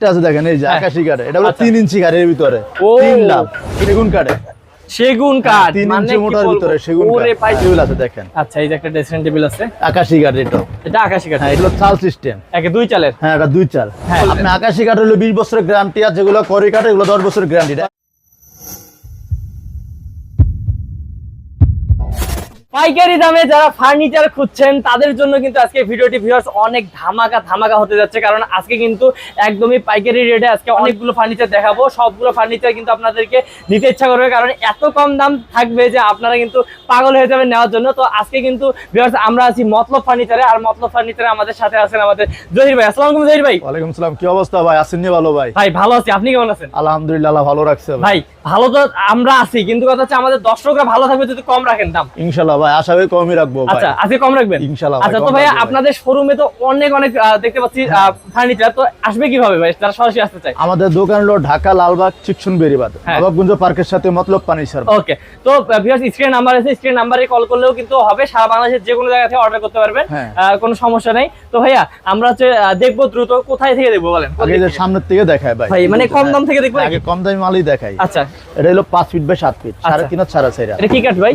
এটা আছে দেখেন এই যে হ্যাঁ। আকাশি কাঠে এটা হলো আচ্ছা। তিন ইঞ্চি কাঠের ভিতরে। তিন লাভ। সেগুন কাঠে সেগুন কাঠ তিন মানে ইঞ্চি মোটার ভিতরে সেগুন ওরে কাঠ টেবিল আছে দেখেন। আচ্ছা এই যে একটা ড্রেসিং টেবিল আছে। আকাশি কাঠ এটা এটা আকাশি কাঠ হ্যাঁ চাল সিস্টেম। একে দুই চালের? হ্যাঁ এটা দুই চাল। হ্যাঁ। আপনি আকাশি কাঠ হলো বিশ বছরের গ্রান্টি আর যেগুলো করি কাঠ এগুলো দশ বছরের গ্যারান্টি পাইকারি দামে যারা ফার্নিচার খুঁজছেন তাদের জন্য কিন্তু আজকে ভিডিওটি ভিউয়ার্স অনেক ধামাকা ধামাকা হতে যাচ্ছে। কারণ আজকে কিন্তু একদমই পাইকারি রেটে আজকে অনেকগুলো ফার্নিচার দেখাবো। সবগুলো ফার্নিচার কিন্তু আপনাদেরকে নিতে ইচ্ছা করবে কারণ এত কম দাম থাকবে যে আপনারা কিন্তু পাগল হয়ে যাবেন নেওয়ার জন্য। তো আজকে কিন্তু ভিউয়ার্স আমরা আছি মতলব ফার্নিচারে আর মতলব ফার্নিচারে আমাদের সাথে আছেন আমাদের জহির ভাই। আসসালামু আলাইকুম জহির ভাই। ওয়ালাইকুম সালাম। কি অবস্থা ভাই? আসেন নি ভালো ভাই? ভাই ভালো আছি। আপনি কেমন আছেন? আলহামদুলিল্লাহ ভালো রাখছে ভাই। ভাই ভালো তো আমরা আছি কিন্তু কথা হচ্ছে আমাদের দর্শকরা ভালো থাকবে যদি কম রাখেন দাম। ইনশাল্লাহ ভাই আশা করি কমই রাখব আচ্ছা আজকে কম রাখবেন? ইনশাল্লাহ আচ্ছা তো ভাই। আপনাদের শোরুমে তো অনেক অনেক দেখতে পাচ্ছি ফার্নিচার তো আসবে কীভাবে ভাই? তারা সরাসরি আসতে চায়। আমাদের দোকান হলো ঢাকা লালবাগ চিকসুন বেরিবাদ হ্যাঁ। নবাবগঞ্জ পার্কের সাথে মতলব পানি স্যার ওকে তো ভিউয়ার্স স্ক্রিন নাম্বার আছে স্ক্রিন নাম্বারে কল করলেও কিন্তু হবে সারা বাংলাদেশের যে কোনো জায়গা থেকে অর্ডার করতে পারবেন হ্যাঁ। কোনো সমস্যা নেই। তো ভাইয়া আমরা হচ্ছে দেখব দ্রুত কোথায় থেকে দেখব বলেন? আগে সামনের থেকে দেখায় ভাই। ভাই, মানে কম দাম থেকে দেখব? আগে কম দামি মালই দেখাই। আচ্ছা। এটা হলো পাঁচ ফিট বাই সাত ফিট সাড়ে তিন আর সাড়ে চার এটা কি ভাই?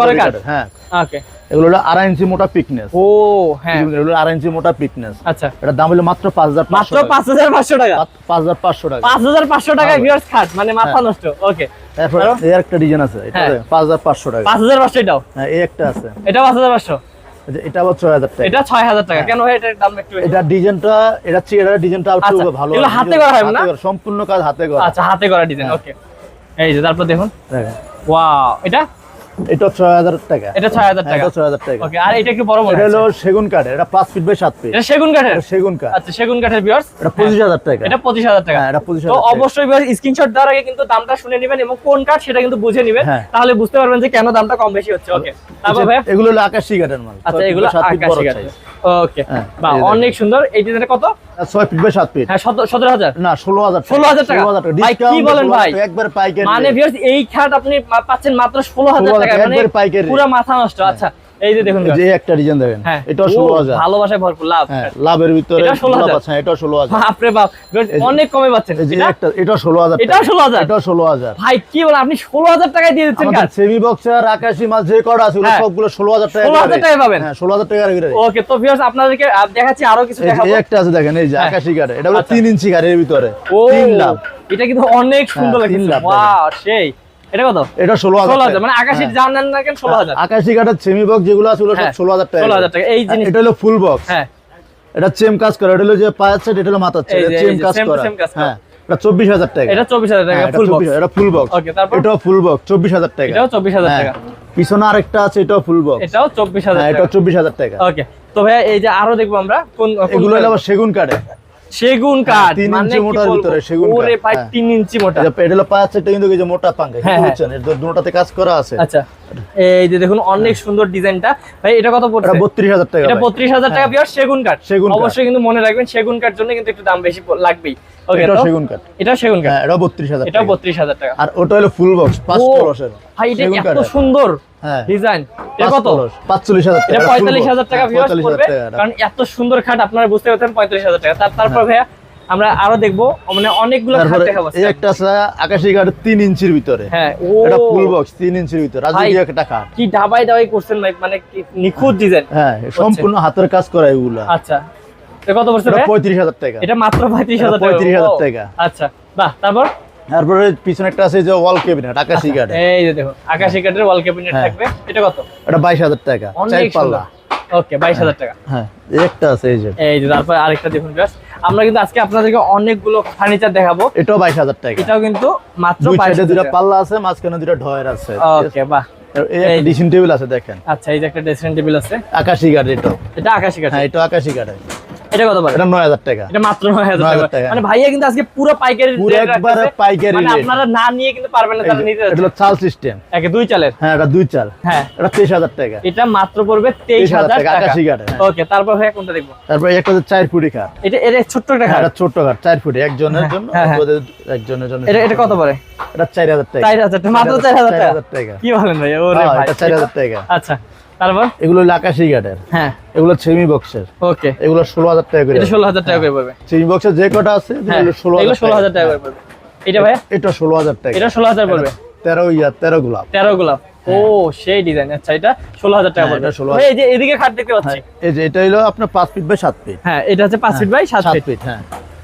কাঠ? করি কাঠ আচ্ছা, যশোর করি করি কাঠ। কাঠ হ্যাঁ ওকে এগুলো হলো আড়াই ইঞ্চি মোটা পিকনেস ও হ্যাঁ। এগুলো আড়াই ইঞ্চি মোটা পিকনেস আচ্ছা। এটার দাম হলো মাত্র পাঁচ হাজার মাত্র পাঁচ হাজার পাঁচশো টাকা? পাঁচ হাজার পাঁচশো টাকা। পাঁচ হাজার পাঁচশো টাকা হ্যাঁ। ভিউয়ার্স খাট মানে মাথা নষ্ট ওকে তারপর? এই একটা ডিজাইন আছে এটা হ্যাঁ। পাঁচ হাজার পাঁচশো টাকা। পাঁচ হাজার পাঁচশো এটাও? হ্যাঁ এই একটা আছে। এটা পাঁচ হাজার পাঁচশো? এটা আবার ছয় হাজার টাকা। এটা ছয় হাজার টাকা। কেন এটার দাম একটু এটা ডিজাইনটা এটা চেয়ে এটা ডিজাইনটা একটু আচ্ছা, ভালো এগুলো হাতে করা হয় না? সম্পূর্ণ কাজ হাতে করা। আচ্ছা হাতে করা ডিজাইন ওকে এই যে তারপর দেখুন। দেখেন। ওয়াও এটা? এটা ছয় হাজার টাকা। এটা ছয় হাজার হ্যাঁ, টাকা। এটা ছয় হাজার টাকা। ওকে আর এটা একটু বড় মনে এটা হলো সেগুন কাঠের এটা 5 ফিট বাই 7 ফিট এটা সেগুন কাঠের? এটা সেগুন কাঠ। আচ্ছা সেগুন কাঠের ভিউয়ার্স এটা পঁচিশ হাজার টাকা। এটা পঁচিশ হাজার টাকা। হ্যাঁ, এটা 25,000 তো অবশ্যই অবশ্যই স্ক্রিনশট দেওয়ার আগে কিন্তু দামটা শুনে নেবেন এবং কোন কাঠ সেটা কিন্তু বুঝে নেবেন। হ্যাঁ। তাহলে বুঝতে পারবেন যে কেন দামটা কম বেশি হচ্ছে। ওকে তারপর ভাই এগুলো হলো আকাশী কাঠের মাল। আচ্ছা এগুলো আকাশি কাঠ। ওকে হ্যাঁ, বা অনেক সুন্দর। এইটা কত? 6 ফিট বাই 7 ফিট হ্যাঁ সতেরো হাজার। না ষোলো হাজার 16,000 টাকা? ভাই, কি বলেন ভাই? একবার পাইকারি মানে। ভিউয়ার্স এই খাট আপনি পাচ্ছেন মাত্র ষোলো হাজার 16,000 টাকা টাকা, মানে পুরো মাথা নষ্ট আচ্ছা। এই যে দেখুন যে একটা ডিজাইন দেখেন হ্যাঁ ষোলো হাজার ভালোবাসায় ভরপুর লাভ হ্যাঁ লাভের ভিতরে এটা 16,000 গোলাপ আছে, হ্যাঁ, এটাও বাপরে বাপ অনেক কমে পাচ্ছেন এটা? একটা এটাও ষোলো হাজার এটাও টাকা। 16,000? এটাও ষোলো হাজার ভাই কি বলেন আপনি ষোলো হাজার টাকায় দিয়ে দিচ্ছেন কাজ সেমি বক্সার আকাশি মাছ যে কটা আছে হ্যাঁ। সবগুলো ষোলো হাজার টাকা 16,000 করে। টাকায় পাবেন? হ্যাঁ ষোলো হাজার টাকা করে ওকে তো ভিউয়ার্স আপনাদেরকে দেখাচ্ছি আরও কিছু দেখাবো এই একটা আছে দেখেন এই যে। আকাশি কাঠে এটা হলো আচ্ছা। তিন ইঞ্চি কাঠের ভিতরে ও লাভ এটা কিন্তু অনেক সুন্দর লাগছে ওয়াও সেই এটা কত এটা ষোলো হাজার ষোলো হাজার টাকা। মানে আকাশের। জানেন না কেন ষোলো হাজার আকাশি সেমি বক্স যেগুলো আছে ওগুলো সব ষোলো হাজার টাকা 16,000 টাকা। এই জিনিস- এটা হলো ফুল বক্স হ্যাঁ এটা চেম কাজ করে এটা হলো যে পায়ের সেট এটা হলো মাথার সেট এটা চেম কাজ same to করা same কাজ করা। হ্যাঁ এটা চব্বিশ হাজার টাকা এটা চব্বিশ হাজার টাকা এটা ফুল 24 এটা ফুল বক্স Okay, তারপর? এটাও ফুল বক্স টাকা এটাও 24,000 হ্যাঁ। টাকা। পিছনে আরেকটা আছে এটাও ফুল বক্স এটাও চব্বিশ হাজার হ্যাঁ টাকা এটাও টাকা ওকে তো ভাইয়া এই যে আরও দেখব আমরা কোন এগুলো আবার সেগুন কাঠে সেগুন কাঠ মানে মোটার ভিতরে সেগুন ওরে ভাই হ্যাঁ। ইঞ্চি মোটা। এটা এটা হলো পায়ের কিন্তু এই যে মোটা পাঙ্খা হ্যাঁ, হ্যাঁ। বুঝছেন? এর দুটোতে কাজ করা আছে। আচ্ছা এই যে দেখুন অনেক সুন্দর ডিজাইনটা। ভাই এটা কত পড়ছে? এটা বত্রিশ হাজার টাকা এটা ভাই। বত্রিশ হাজার টাকা পিওর সেগুন কাঠ। সেগুন অবশ্যই কিন্তু মনে রাখবেন সেগুন কাঠ জন্য কিন্তু একটু দাম বেশি লাগবেই। ওকে এটাও সেগুন কাঠ। এটা সেগুন কাঠ। হ্যাঁ এটাও বত্রিশ হাজার এটাও টাকা। আর ওটা হলো ফুল বক্স পাঁচ কলসের ভাই এটা এত সুন্দর। হ্যাঁ ডিজাইন কত? টাকা টাকা হ্যাঁ, ভিউয়ার্স 45,000 পড়বে টাকা। কারণ এত সুন্দর খাট আপনারা বুঝতে পারছেন টাকা। তারপর ভাইয়া আমরা আরও দেখব মানে অনেকগুলো খাট দেখাবো এই একটা আছে আকাশি কাঠ তিন ইঞ্চির ভিতরে। হ্যাঁ এটা ফুল বক্স তিন ইঞ্চির ভিতরে। রাজকীয় একটা কাঠ কি করছেন ভাই মানে নিখুঁত ডিজাইন হ্যাঁ সম্পূর্ণ হাতের কাজ করা এগুলা। আচ্ছা। কত পড়ছে হাজার টাকা। এটা মাত্র পঁয়ত্রিশ হাজার এটা 35,000 টাকা। আচ্ছা বাহ তারপর? তারপরে পিছনে একটা আছে যে ওয়াল ক্যাবিনেট আকাশি কাঠ এই যে দেখো আকাশি কাঠের ওয়াল ক্যাবিনেট হ্যাঁ। থাকবে। এটা কত? এটা বাইশ হাজার টাকা চার পাল্লা। ওকে বাইশ হাজার টাকা। হ্যাঁ একটা আছে এই যে। এই যে তারপর আরেকটা দেখুন ব্যাস আমরা কিন্তু আজকে আপনাদেরকে অনেকগুলো ফার্নিচার দেখাবো। এটাও বাইশ হাজার টাকা। এটাও কিন্তু মাত্র দুই বাইশ সাইডে হাজার দুটা টাকা। পাল্লা আছে মাঝখানে দুটা ঢয়ের আছে। ওকে বাহ। এই এই একটা ডিসিং টেবিল আছে দেখেন। আচ্ছা এই যে একটা ড্রেসিং টেবিল আছে। আকাশি কাঠ এটা এটা আকাশি কাঠ হ্যাঁ এটা আকাশি কাঠ এটা কত এটা নয় হাজার টাকা। এটা মাত্র 9,000 টাকা। মানে ভাইয়া কিন্তু আজকে পুরো পাইকারি পুরো একবারে। পাইকারি মানে আপনারা না নিয়ে কিন্তু পারবেন না যে, নিতে এটা হলো চাল সিস্টেম একে দুই চালের। হ্যাঁ এটা দুই চাল। হ্যাঁ। এটা তেইশ হাজার টাকা। এটা মাত্র পড়বে তেইশ হাজার টাকা আকাশি কাঠ হ্যাঁ। ওকে তারপর ভাইয়া কোনটা দেখব? তারপরে একটা হচ্ছে চার ফুটি কাঠ। এটা এটা ছোট্ট একটা হ্যাঁ, খাট এটা ছোট্ট কাঠ চার ফুটি একজনের হ্যাঁ, জন্য। ওদের একজনের জন্য এটা এটা কত পড়ে? এটা চার হাজার টাকা। চার হাজার টাকা মাত্র চার হাজার টাকা। টাকা। কি বলেন ভাই ওরে ভাই। এটা চার হাজার টাকা। আচ্ছা। তারপর? এগুলো আকাশি কাঠের হ্যাঁ। এগুলো সেমি বক্সের ওকে। এগুলো ষোলো হাজার টাকা করে ষোলো হাজার টাকা করে পড়বে। সেমি বক্সের যে কটা আছে হ্যাঁ ষোলো ষোলো হাজার টাকা করে। পড়বে। এটা ভাইয়া? এটা ষোলো হাজার টাকা। এটা ষোলো হাজার পড়বে? তেরো ইয়া তেরো গোলাপ। তেরো গোলাপ। ও সেই ডিজাইন আচ্ছা এটা ষোলো হাজার টাকা হ্যাঁ, পড়বে। এটা 16,000 ভাই, এই যে এদিকে খাট দেখতে পাচ্ছি। এই যে এটা হলো আপনার পাঁচ ফিট বাই সাত ফিট হ্যাঁ এটা হচ্ছে পাঁচ ফিট বাই সাত ফিট হ্যাঁ।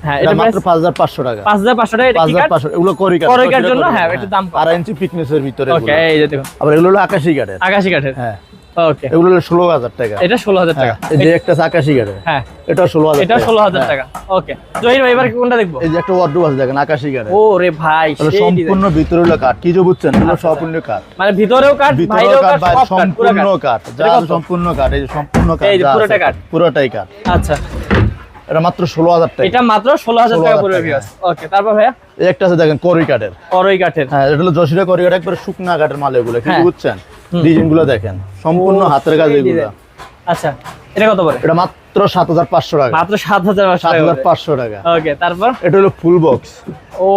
হ্যাঁ এটা মাত্র পাঁচ হাজার পাঁচশো টাকা। পাঁচ হাজার পাঁচশো টাকা এটা পাঁচ কি হাজার কাঠ? পাঁচশো এগুলো করি কাঠ জন্য, হ্যাঁ, একটু দাম কম। আড়াই ইঞ্চি ফিটনেসের ভিতরে ওকে এগুলো। এই যে দেখুন। আবার এগুলো হলো আকাশি কাঠের। আকাশি কাঠের। হ্যাঁ। ওকে এগুলো হলো ষোলো হাজার টাকা। এটা ষোলো হাজার টাকা। এই যে একটা আকাশি কাঠের হ্যাঁ। এটা ষোলো হাজার এটা ষোলো হাজার। টাকা। ওকে জহির ভাই এবার কোনটা দেখব? এই যে একটা ওয়ার্ডরোব আছে দেখেন আকাশি কাঠের ও রে ভাই এগুলো সেই ডিজাইন সম্পূর্ণ ভিতরে হলো কাঠ। কি যে বুঝছেন এগুলো সম্পূর্ণ কাঠ। মানে ভিতরেও বাইরেও সম্পূর্ণ যা? সম্পূর্ণ এই যে সম্পূর্ণ কাঠ এই পুরোটা কাঠ। পুরোটাই কাঠ। আচ্ছা। এটা মাত্র ষোলো হাজার টাকা। এটা মাত্র ষোলো হাজার টাকা 16,000 পড়বে ওকে তারপর ভাইয়া? একটা আছে দেখেন করি কাঠের। করই কাঠের। হ্যাঁ এটা হলো যশিরা করি কাঠ একবারে শুকনা কাঠের মাল এগুলো কি হ্যাঁ। বুঝছেন? ডিজাইনগুলো দেখেন সম্পূর্ণ হাতের কাজ এগুলো। আচ্ছা এটা কত পড়ে? এটা মাত্র সাত হাজার পাঁচশো টাকা। মাত্র সাত হাজার পাঁচশো সাত টাকা হাজার পাঁচশো টাকা। ওকে তারপর? এটা হলো ফুল বক্স। ও।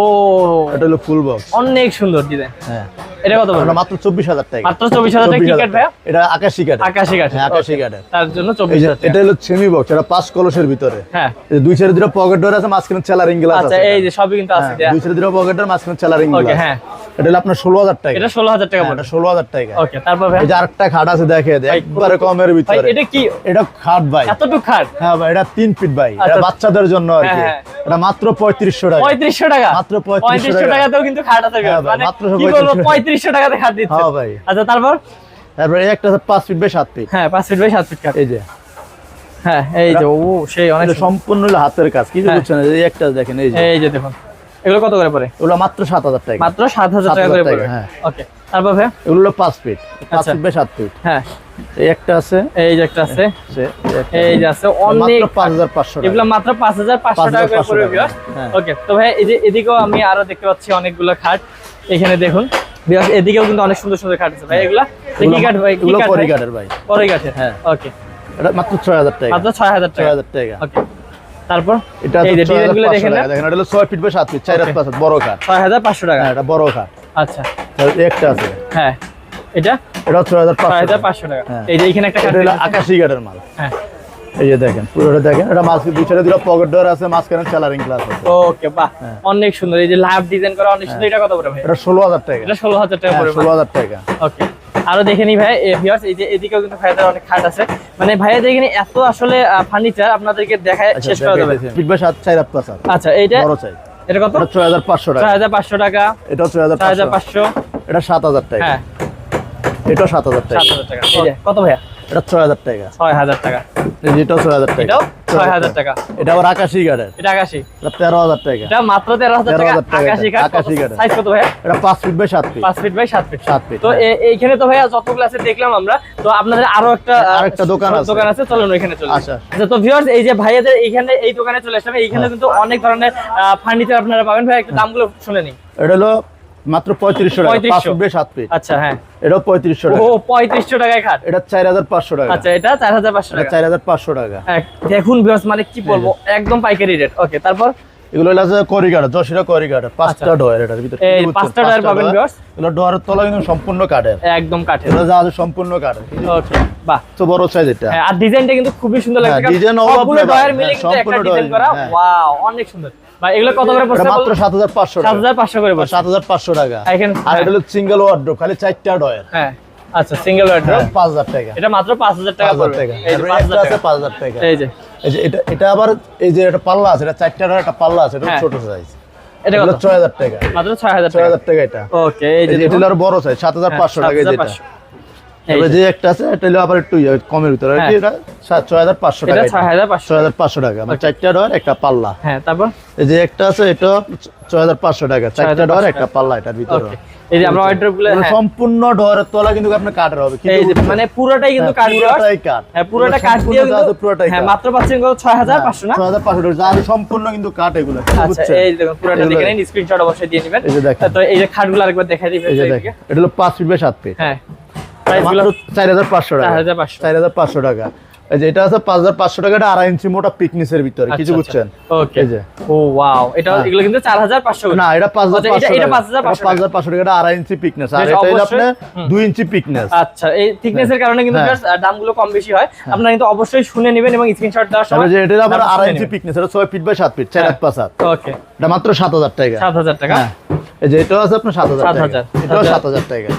এটা হলো ফুল বক্স। অনেক সুন্দর ডিজাইন। হ্যাঁ। এটা কত পড়বে মাত্র চব্বিশ হাজার টাকা। মাত্র চব্বিশ হাজার টাকা কি কাঠ ভাইয়া এটা আকাশি কাঠ আকাশি কাঠ হ্যাঁ আকাশি কাঠের তার জন্য এই চব্বিশ এটা হলো সেমি বক্স এটা পাঁচ কলসের ভিতরে। হ্যাঁ। দুই সাইডে দুটো পকেট ডোর আছে মাঝখানে চেলারিং গ্লাস আচ্ছা এই যে সবই কিন্তু আছে হ্যাঁ, দুই সাইডে দুটো পকেট ডোর মাঝখানে চেলারিং ওকে হ্যাঁ। এটা হলো আপনার ষোলো হাজার টাকা। এটা ষোলো হাজার টাকা হ্যাঁ, এটা ষোলো হাজার টাকা। ওকে তারপর ভাই? এই যে আরেকটা খাট আছে দেখে একবারে কমের ভিতরে। এটা কি? এটা খাট ভাই। এতটুকু খাট? হ্যাঁ ভাই এটা তিন ফিট ভাই। এটা আচ্ছা। বাচ্চাদের জন্য আর কি। হ্যাঁ, হ্যাঁ। এটা মাত্র পঁয়ত্রিশশো টাকা। পঁয়ত্রিশশো টাকা? মাত্র 3500 পঁয়ত্রিশশো টাকা। টাকাতেও কিন্তু খাট আছে হ্যাঁ মানে মাত্র 3500 টাকাতে খাট দিচ্ছে। হ্যাঁ ভাই। আচ্ছা তারপর? তারপরে এই একটা পাঁচ ফিট বাই সাত ফিট। হ্যাঁ পাঁচ ফিট বাই সাত ফিট খাট এই যে। হ্যাঁ এই যে ও সেই অনেক সম্পূর্ণ হাতের কাজ কি। বুঝছেন এই একটা দেখেন এই যে। এই যে দেখুন এগুলো কত করে পড়ে? এগুলো মাত্র সাত হাজার টাকা। মাত্র সাত হাজার টাকা করে টাকা, হ্যাঁ। ওকে তারপর ভাই? এগুলো হলো ফিট পাঁচ আচ্ছা। ফিট বাই সাত ফিট। হ্যাঁ। এই একটা আছে। এই যে একটা আছে। এই যে আছে অনেক মাত্র পাঁচ হাজার পাঁচশো এগুলো মাত্র পাঁচ হাজার পাঁচশো টাকা করে পড়বে। ওকে তো ভাই এই যে এদিকেও আমি আরও দেখতে পাচ্ছি অনেকগুলো খাট। এখানে দেখুন এদিকেও কিন্তু অনেক সুন্দর সুন্দর খাট আছে ভাই এগুলা? কি কাঠ ভাই? এগুলো কাঠ ভাই? কাঠের ভাই। করই কাঠের হ্যাঁ। ওকে এটা মাত্র ছয় হাজার টাকা। মাত্র ছয় হাজার ছয় টাকা হাজার টাকা। ওকে তারপর? এটা এই ডিজাইনগুলো দেখেন না? দেখেন এটা হলো ছয় ফিট বাই সাত ফিট চার হাজার Okay. পাঁচ বড় কাঠ। ছয় হাজার পাঁচশো টাকা। হ্যাঁ এটা বড় কাঠ। আচ্ছা। একটা আছে। হ্যাঁ। এটা? এটা ছয় হাজার ছয় পাঁচশো হাজার টাকা। পাঁচশো টাকা। হ্যাঁ। এই যে এখানে একটা এটা হলো কাঠের মাল। হ্যাঁ। এই যে দেখেন পুরোটা দেখেন। এটা মাঝখানে দুই দুটো পকেট ডোর আছে মাঝখানে চেলারিং গ্লাস আছে। ওকে বাহ হ্যাঁ। অনেক সুন্দর। এই যে লাভ ডিজাইন করা অনেক সুন্দর এটা কত পড়বে ভাই? এটা ষোলো হাজার টাকা। এটা ষোলো হাজার টাকা হ্যাঁ, পড়বে ষোলো হাজার টাকা। ওকে আরও দেখে নি ভাই ভিউয়ার্স এই যে এদিকেও কিন্তু ভাইয়াদের অনেক খাট আছে। মানে ভাইয়াদের এখানে এত আসলে ফার্নিচার আপনাদেরকে দেখায় আচ্ছা, শেষ করা যাবে। ফিট বাই সাত চার হাজার পাঁচ আচ্ছা এইটা? বড় চাই এটা কত? এটা ছয় হাজার পাঁচশো ছয় টাকা হাজার পাঁচশো টাকা। এটা ছয় হাজার ছয় হাজার পাঁচশো। পাঁচশো এটা সাত হাজার টাকা। হ্যাঁ। এটা সাত হাজার টাকা। সাত হাজার টাকা। এই যে কত ভাইয়া? এটা ছয় হাজার টাকা। ছয় হাজার টাকা। এই যে এটাও হাজার টাকা। এটাও ছয় হাজার টাকা। এটা আবার আকাশি গাড়ের। এটা আকাশি। এটা তেরো হাজার টাকা। এটা মাত্র তেরো হাজার টাকা। 13,000 টাকা আকাশি সাইজ কত এটা ফিট বাই সাত ফিট পাঁচ ফিট বাই সাত ফিট সাত ফিট, তো হ্যাঁ। এইখানে তো ভাইয়া যতগুলো আছে দেখলাম আমরা তো আপনাদের আরও একটা আরেকটা দোকান আছে। দোকান আছে চলুন ওইখানে চলে। আচ্ছা। আচ্ছা তো ভিউয়ার্স এই যে ভাইয়াদের এইখানে এই দোকানে চলে আসলাম। এইখানে হ্যাঁ। কিন্তু অনেক ধরনের ফার্নিচার আপনারা পাবেন। ভাই একটু দামগুলো শুনে নিন এটা হলো মাত্র পঁয়ত্রিশশো টাকা পাঁচ 3500 ফিট বাই সাত ফিট আচ্ছা হ্যাঁ। এটাও পঁয়ত্রিশশো ও টাকা পঁয়ত্রিশশো টাকায় খাট। এটা চার হাজার পাঁচশো টাকা। আচ্ছা এটা চার হাজার পাঁচশো টাকা। চার হাজার পাঁচশো টাকা। হ্যাঁ, দেখুন মানে কি বলব একদম পাইকারি রেট ওকে তারপর? এগুলো হলো পাঁচটা আচ্ছা। এটার ভিতরে। এই কি পাঁচটা ডয়ের পাবেন ডয়ের। এগুলো ডয়ের তলা কিন্তু সম্পূর্ণ কাঠের। একদম কাঠের। এগুলো যা আছে সম্পূর্ণ কাঠের। ওকে বাহ। তো বড় সাইজ এটা হ্যাঁ, আর ডিজাইনটা কিন্তু খুবই সুন্দর লাগছে। ডয়ার মিলে একটা ডিজাইন করা হ্যাঁ। ওয়াও অনেক সুন্দর। ভাই এগুলো কত করে এটা পড়ছে? মাত্র টাকা। করে পড়ছে। আর এটা হলো সিঙ্গেল ওয়ার্ড্রোব খালি চারটা ডয়ের হ্যাঁ। আচ্ছা সিঙ্গেল টাকা। এটা মাত্র পাঁচ হাজার টাকা পড়বে। এই যে আর পাঁচ একটা হাজার আছে টাকা। পাঁচ হাজার টাকা। এই যে। এই যে এটা এটা আবার এই যে একটা পাল্লা আছে এটা চারটা ডয়ের একটা পাল্লা আছে এটা হ্যাঁ। ছোট সাইজ এটা এটা কত? ছয় হাজার টাকা। মাত্র ছয় হাজার ছয় টাকা হাজার টাকা এটা। ওকে এই যে এটা হলো বড় সাইজ সাত হাজার পাঁচশো টাকা এই যেটা 7500 যে, একটা আছে এটা হলো আবার একটু কমের ভিতরে। আর কি হ্যাঁ। এটা সাত- ছয় হাজার পাঁচশো এটা টাকা মানে চারটা ডয়ের একটা পাল্লা। হ্যাঁ তারপর? এই যে একটা আছে এটা ছয় হাজার পাঁচশো টাকা। চারটা 6500 ডয়ের একটা পাল্লা এটার ভিতরে। এই যে আমরা ওয়ার্ড্রোবগুলো এগুলো হ্যাঁ, সম্পূর্ণ তলা কিন্তু আপনার কাঠের হবে। এই যে মানে পুরোটাই কিন্তু কাঠ পুরোটাই কাঠ হ্যাঁ পুরোটা কাঠ দিয়ে যা পুরোটাই হ্যাঁ মাত্র পাচ্ছেন কত না? যা সম্পূর্ণ কিন্তু কাঠ এগুলো। আচ্ছা এই দেখুন পুরোটা দেখে নিন স্ক্রিনশট অবশ্যই দিয়ে নেবেন। এই যে দেখেন। তো এই যে খাটগুলো আরেকবার দেখাই দিবেন এটা হলো পাঁচ ফিট বাই সাত ফিট হ্যাঁ। চার হাজার পাঁচশো টাকা। 4500 চার হাজার পাঁচশো টাকা। এই যে এটা আছে পাঁচ হাজার পাঁচশো টাকা এটা আড়াই ইঞ্চি মোটা পিকনিসের ভিতরে কিছু বুঝছেন? ওকে এই যে। ও ওয়াও এটা হ্যাঁ। এগুলো কিন্তু না এটা আচ্ছা, এটা- পাঁচশো এটা টাকা। 5,500 পাঁচ হাজার পাঁচশো টাকা এটা আড়াই ইঞ্চি পিকনেস আর এটা হলো অবশ্যই। আপনার ইঞ্চি পিকনেস আচ্ছা এই থিকনেসের কারণে কিন্তু হ্যাঁ। দামগুলো কম বেশি হয়। আপনারা কিন্তু অবশ্যই শুনে নেবেন এবং স্ক্রিনশট দেওয়ার সময় এটা আবার ইঞ্চি। পিকনেস এটা ফিট বাই ফিট হ্যাঁ। ওকে এটা মাত্র সাত হাজার টাকা। সাত হাজার টাকা? হ্যাঁ। এই যে এটাও আছে আপনার 7,000 টাকা। এটাও সাত হাজার। টাকা।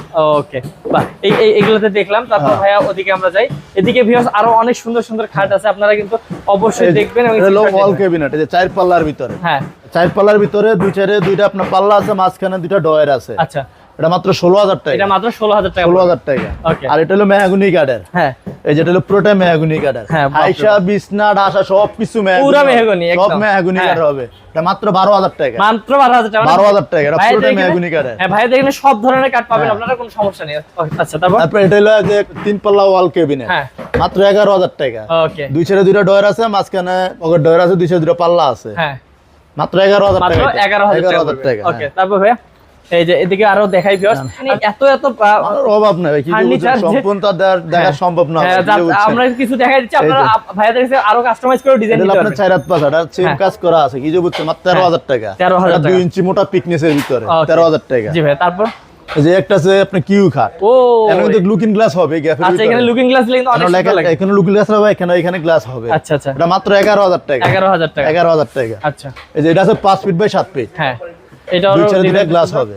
ওকে। বাহ এই দেখলাম তারপর হ্যাঁ। ভাইয়া ওদিকে আমরা যাই। এদিকে ভিউয়ার্স আরও অনেক সুন্দর সুন্দর খাট আছে আপনারা কিন্তু অবশ্যই দেখবেন এবং এটা ওয়াল ক্যাবিনেট এই যে চার পাল্লার ভিতরে। হ্যাঁ। চার পাল্লার ভিতরে দুই চারে দুইটা আপনার পাল্লা আছে মাঝখানে দুইটা ডয়ার আছে। আচ্ছা। এটা মাত্র ষোলো হাজার টাকা। এটা মাত্র ষোলো হাজার টাকা। ষোলো হাজার টাকা। আর এটা হলো মেহাগুনি কাঠের। হ্যাঁ। এই যেটা হলো পুরোটা মেহাগুনি কাঠের। হ্যাঁ, বাপরে বিছনা সব কিছু পুরা মেহগনি, সব মেহাগুনি হ্যাঁ। হবে। এটা মাত্র বারো হাজার টাকা। মাত্র বারো হাজার টাকা। বারো হাজার টাকা। এটা পুরোটা মেহাগুনি কাঠের। হ্যাঁ এখানে সব ধরনের কাঠ পাবেন। আপনারা কোনো সমস্যা নেই। আচ্ছা তারপর? তারপর এটা হলো যে তিন পাল্লা ওয়াল কেবিনেট হ্যাঁ। মাত্র এগারো হাজার টাকা। ওকে দুই ছেড়ে দুইটা ডয়ের আছে মাঝখানে পকেট ডয়ের আছে দুই ছেড়ে দুইটা পাল্লা আছে। হ্যাঁ। মাত্র এগারো হাজার টাকা এগারো হাজার টাকা। ওকে। তারপর ভাইয়া? এই যে এদিকে আরও দেখাই ভিউয়ার্স এত এত অভাব নাই ভাই, কি যে Furniture বলছেন, যে- সম্পূর্ণ তো আর দেখার- দেখা হ্যাঁ। সম্ভব না হ্যাঁ। আমরা কিছু দেখাই দিচ্ছি আপনারা ভাইয়াদের কাছে আরও কাস্টমাইজ করে ডিজাইন দিতে আপনার পারবেন চার হাত পাঁচ হাত, আর সেম হ্যাঁ। কাজ করা আছে কি যে বুঝছেন মাত্র তেরো হাজার টাকা। 13,000 এটা দুই টাকা। ইঞ্চি মোটা পিকনেসের ভিতরে Okay. তেরো হাজার টাকা। জি ভাই তারপর? এই যে একটা আছে আপনার কিউ খাট। ও এখানে কিন্তু লুকিং গ্লাস হবে আচ্ছা এখানে লুকিং গ্লাস কিন্তু অনেক সুন্দর লাগে। এখানে লুকিং গ্লাস হবে এখানে এখানে গ্লাস হবে। আচ্ছা আচ্ছা। এটা মাত্র এগারো হাজার টাকা। এগারো হাজার টাকা। এগারো হাজার টাকা। আচ্ছা। এই যে এটা আছে পাঁচ ফিট বাই সাত ফিট হ্যাঁ। এটা দুই হলো দুই দুইটা গ্লাস হবে।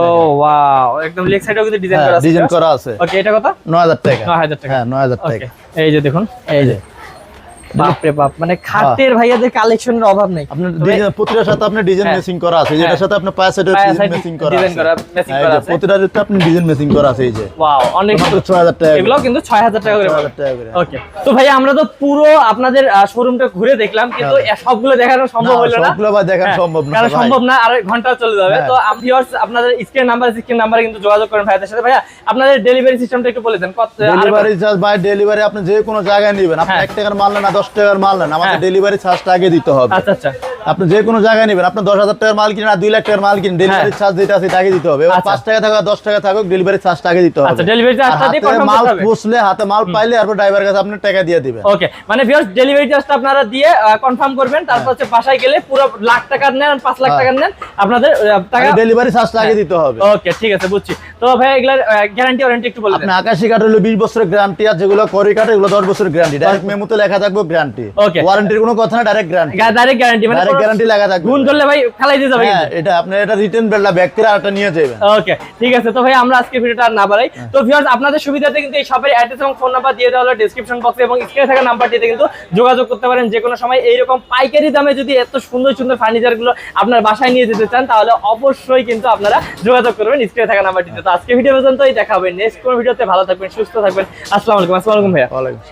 ও ওয়াও একদম লেগ সাইডেও কিন্তু ডিজাইন করা আছে। ডিজাইন করা আছে। ওকে এটা কত? নয় হাজার টাকা। 9000 টাকা। হ্যাঁ নয় হাজার ওকে টাকা এই যে দেখুন এই যে। বাপ মানে খাটের ভাইয়াদের কালেকশনের অভাব নেই। আপনার ডিজাইন প্রতিটার সাথে আপনার ডিজাইন হ্যাঁ। করা আছে যেটার হ্যাঁ। সাথে আপনার পায়া সেটের পায়া ডিজাইন side মেসিং করা design আছে। করা, matching হ্যাঁ, করা আছে। প্রতিটার সাথে আপনি ডিজাইন মেসিং করা আছে এই যে। ওয়াও অনেক মাত্র ছয় হাজার টাকা এগুলো কিন্তু ছয় হাজার টাকা করে ছয় পড়বে। হাজার টাকা করে। ওকে তো ভাই আমরা তো পুরো আপনাদের শোরুমটা ঘুরে দেখলাম কিন্তু সবগুলো দেখানো সম্ভব না, হলো না। সবগুলো দেখানো হ্যাঁ, সম্ভব না কারণ সম্ভব না আর ঘণ্টা চলে যাবে। হ্যাঁ। তো ভিউয়ার্স আপনাদের স্ক্রিন নাম্বার স্ক্রিন নাম্বারে কিন্তু যোগাযোগ করেন ভাইয়াদের সাথে। ভাইয়া আপনাদের ডেলিভারি সিস্টেমটা একটু বলে দেন কত ডেলিভারি চার্জ বাই ডেলিভারি আপনি যে কোনো জায়গায় নেবেন। আপনি হ্যাঁ। এক টাকার মাল না দশ টাকার মাল নেন আমাদের। ডেলিভারি চার্জটা আগে দিতে হবে আচ্ছা আচ্ছা আপনি যে কোনো জায়গায় নেবেন। আপনি দশ হাজার টাকার মাল কিনেন আর দুই লাখ টাকার মাল কিনেন। ডেলিভারি চার্জ যেটা আছে আগে দিতে হবে। হ্যাঁ। আচ্ছা। পাঁচ টাকা থাকুক দশ টাকা থাকুক ডেলিভারি চার্জ আগে দিতে হবে। ডেলিভারি charge দিয়ে মাল। পুষলে হাতে মাল পাইলে তারপর ড্রাইভার কাছে আপনি টাকা দিয়ে দিবেন। ওকে মানে ভিউয়ার্স ডেলিভারি চার্জটা আপনারা দিয়ে কনফার্ম করবেন। তারপর হচ্ছে বাসায় গেলে পুরো লাখ টাকার নেন পাঁচ লাখ হ্যাঁ। টাকার নেন। আপনাদের টাকা ডেলিভারি চার্জ আগে দিতে হবে। ওকে ঠিক আছে বুঝছি। তো ভাই এগুলার গ্যারান্টি ওয়ারেন্টি একটু বলে আপনি আকাশি কাঠ হলো বিশ বছরের গ্যারান্টি আর যেগুলো করি কাঠ এগুলো দশ বছরের গ্যারান্টি ডাইরেক্ট মেমোতে লেখা থাকবে গ্যারান্টি. ওয়ারেন্টির কোনো কথা না ডাইরেক্ট গ্যারান্টি ডাইরেক্ট গ্যারান্টি মানে গ্যারান্টি লেখা থাকবে। গুণ ধরলে ভাই ফেলাই দিয়ে যাবে হ্যাঁ এটা আপনি এটা রিটার্ন বেলটা ব্যাক করে আরেকটা নিয়ে যাবেন। ওকে ঠিক আছে। তো ভাই আমরা আজকে ভিডিওটা আর না বাড়াই। তো ভিউয়ার্স আপনাদের সুবিধাতে কিন্তু এই শপের অ্যাড্রেস এবং ফোন নাম্বার দিয়ে দেওয়া হলো ডেসক্রিপশন বক্সে এবং স্ক্রিনে থাকা নাম্বারটিতে কিন্তু যোগাযোগ করতে পারেন। যে কোনো সময় এইরকম পাইকারি দামে যদি এত সুন্দর সুন্দর ফার্নিচারগুলো আপনার বাসায় নিয়ে যেতে চান তাহলে অবশ্যই কিন্তু আপনারা যোগাযোগ করবেন স্ক্রিনে থাকা নাম্বারটিতে তো আজকে ভিডিও পর্যন্তই দেখা হবে নেক্সট কোন ভিডিওতে ভালো থাকবেন সুস্থ থাকবেন। আসসালামু আলাইকুম আসসালামু আলাইকুম ভাইয়া। ওয়ালাইকুম